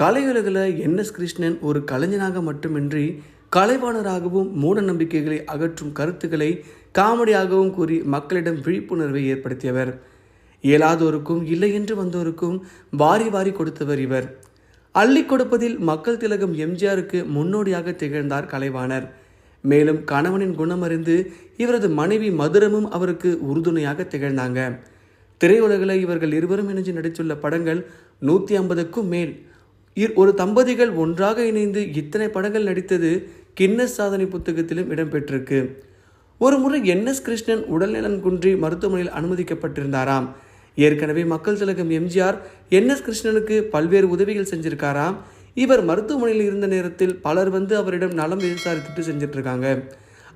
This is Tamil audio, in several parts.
கலையுலகில் என்எஸ் கிருஷ்ணன் ஒரு கலைஞனாக மட்டுமின்றி கலைவாணராகவும் மூட நம்பிக்கைகளை அகற்றும் கருத்துக்களை காமெடியாகவும் கூறி மக்களிடம் விழிப்புணர்வை ஏற்படுத்தியவர். இயலாதோருக்கும் இல்லை என்று வந்தோருக்கும் வாரி வாரி கொடுத்தவர் இவர். அள்ளி கொடுப்பதில் மக்கள் திலகம் எம்ஜிஆருக்கு முன்னோடியாக திகழ்ந்தார் கலைவாணர். மேலும் கணவனின் குணமறிந்து இவரது மனைவி மதுரமும் அவருக்கு உறுதுணையாக திகழ்ந்தாங்க. திரையுலகில் இவர்கள் இருவரும் இணைஞ்சு நடித்துள்ள படங்கள் நூற்றி ஐம்பதுக்கும் மேல் ஒரு தம்பதிகள் ஒன்றாக இணைந்து இத்தனை படங்கள் நடித்தது கின்னஸ் சாதனை புத்தகத்திலும் இடம்பெற்றிருக்கு. ஒரு முறை என்எஸ் கிருஷ்ணன் உடல்நலன் குன்றி மருத்துவமனையில் அனுமதிக்கப்பட்டிருந்தாராம். ஏற்கனவே மக்கள் திலகம் எம்ஜிஆர் என்எஸ் கிருஷ்ணனுக்கு பல்வேறு உதவிகள் செஞ்சிருக்காராம். இவர் மருத்துவமனையில் இருந்த நேரத்தில் பலர் வந்து அவரிடம் நலம் விசாரித்துட்டு செஞ்சுட்டு இருக்காங்க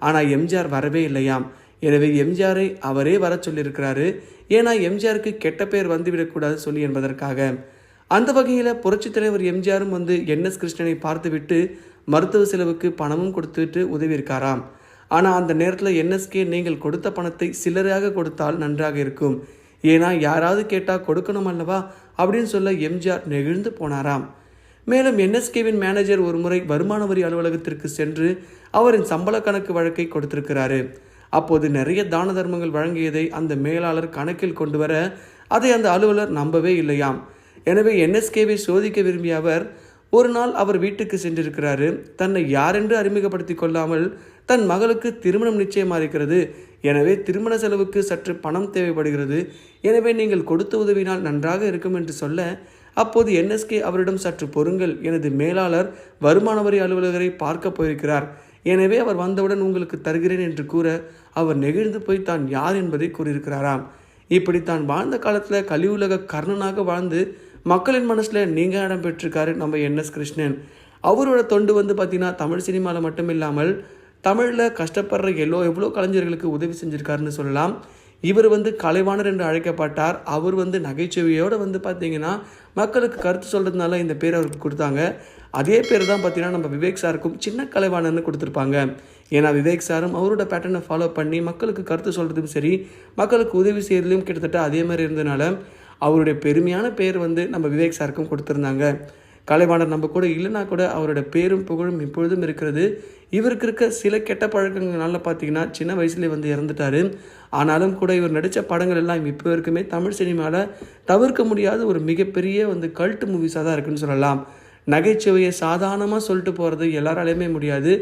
ஆனால் எம்ஜிஆர் வரவே இல்லையாம். எனவே எம்ஜிஆரை அவரே வர சொல்லியிருக்கிறாரு. ஏன்னா எம்ஜிஆருக்கு கெட்ட பெயர் வந்துவிடக்கூடாது சொல்லி என்பதற்காக. அந்த வகையில் புரட்சித் தலைவர் எம்ஜிஆரும் வந்து என்எஸ் கிருஷ்ணனை பார்த்துவிட்டு மருத்துவ செலவுக்கு பணமும் கொடுத்துட்டு உதவியிருக்காராம். ஆனால் அந்த நேரத்தில் என்எஸ்கே நீங்கள் கொடுத்த பணத்தை சில்லறையாக கொடுத்தால் நன்றாக இருக்கும். ஏன்னா யாராவது கேட்டால் கொடுக்கணும் அல்லவா? அப்படின்னு சொல்ல எம்ஜிஆர் நெகிழ்ந்து போனாராம். மேலும் என்எஸ்கேவின் மேனேஜர் ஒரு முறை வருமான வரி அலுவலகத்திற்கு சென்று அவரின் சம்பள கணக்கு வழக்கை கொடுத்திருக்கிறாரு. அப்போது நிறைய தான தர்மங்கள் வழங்கியதை அந்த மேலாளர் கணக்கில் கொண்டு வர அதை அந்த அலுவலர் நம்பவே இல்லையாம். எனவே என்எஸ்கேவை சோதிக்க விரும்பிய அவர் ஒரு நாள் அவர் வீட்டுக்கு சென்றிருக்கிறாரு. தன்னை யாரென்று அறிமுகப்படுத்தி கொள்ளாமல் தன் மகளுக்கு திருமணம் நிச்சயமாயிருக்கிறது எனவே திருமண செலவுக்கு சற்று பணம் தேவைப்படுகிறது. எனவே நீங்கள் கொடுத்து உதவினால் நன்றாக இருக்கும் என்று சொல்ல அப்போது என்எஸ்கே அவரிடம் சற்று பொறுங்கள். எனது மேலாளர் வருமான வரி அலுவலகரை பார்க்க போயிருக்கிறார். எனவே அவர் வந்தவுடன் உங்களுக்கு தருகிறேன் என்று கூற அவர் நெகிழ்ந்து போய் தான் யார் என்பதை கூறியிருக்கிறாராம். இப்படி தான் வாழ்ந்த காலத்தில் கலியுலக கர்ணனாக வாழ்ந்து மக்களின் மனசில் நீங்கள் இடம் பெற்றிருக்காரு நம்ம என்எஸ் கிருஷ்ணன். அவரோட தொண்டு வந்து பார்த்திங்கன்னா தமிழ் சினிமாவில் மட்டும் இல்லாமல் தமிழில் கஷ்டப்படுற எல்லோ எவ்வளோ கலைஞர்களுக்கு உதவி செஞ்சுருக்காருன்னு சொல்லலாம். இவர் வந்து கலைவாணர் என்று அழைக்கப்பட்டார். அவர் வந்து நகைச்சுவையோடு வந்து பார்த்தீங்கன்னா மக்களுக்கு கருத்து சொல்கிறதுனால இந்த பேர் அவருக்கு கொடுத்தாங்க. அதே பேர் தான் பார்த்தீங்கன்னா நம்ம விவேக் சாருக்கும் சின்ன கலைவாணர்னு கொடுத்துருப்பாங்க. ஏன்னா விவேக் சாரும் அவரோட பேட்டர்னை ஃபாலோ பண்ணி மக்களுக்கு கருத்து சொல்கிறதும் சரி மக்களுக்கு உதவி செய்கிறதுலையும் கிட்டத்தட்ட அதே மாதிரி இருந்தனால அவருடைய பெருமையான பேர் வந்து நம்ம விவேக் சாருக்கும் கொடுத்துருந்தாங்க. கலைவாணர் நம்ம கூட இல்லைனா கூட அவரோட பேரும் புகழும் இப்பொழுதும் இருக்கிறது. இவருக்கு இருக்க சில கெட்ட பழக்கங்கள்னால பார்த்தீங்கன்னா சின்ன வயசுலேயே வந்து இறந்துட்டாரு. ஆனாலும் கூட இவர் நடித்த படங்கள் எல்லாம் இப்போ வரைக்குமே தமிழ் சினிமாவில் தவிர்க்க முடியாத ஒரு மிகப்பெரிய வந்து கல்ட்டு மூவிஸாக தான் இருக்குன்னு சொல்லலாம். நகைச்சுவையை சாதாரணமாக சொல்லிட்டு போகிறது எல்லாராலையுமே முடியாது.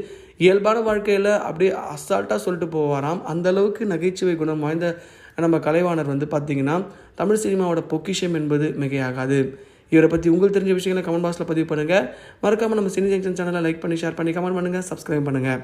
இயல்பான வாழ்க்கையில் அப்படியே அசால்ட்டாக சொல்லிட்டு போவாராம். அந்தளவுக்கு நகைச்சுவை குணம் வாய்ந்த நம்ம கலைவாணர் வந்து பார்த்திங்கன்னா தமிழ் சினிமாவோட பொக்கிஷம் என்பது மிகையாகாது. இவரை பற்றி உங்களுக்கு தெரிஞ்ச விஷயங்களை கமெண்ட் பாக்ஸில் பதிவு பண்ணுங்கள் மறக்காமல் நம்ம சினி ஜங்ஷன் சேனலை லைக் பண்ணி ஷேர் பண்ணி கமெண்ட் பண்ணுங்கள் சப்ஸ்கிரைப் பண்ணுங்கள்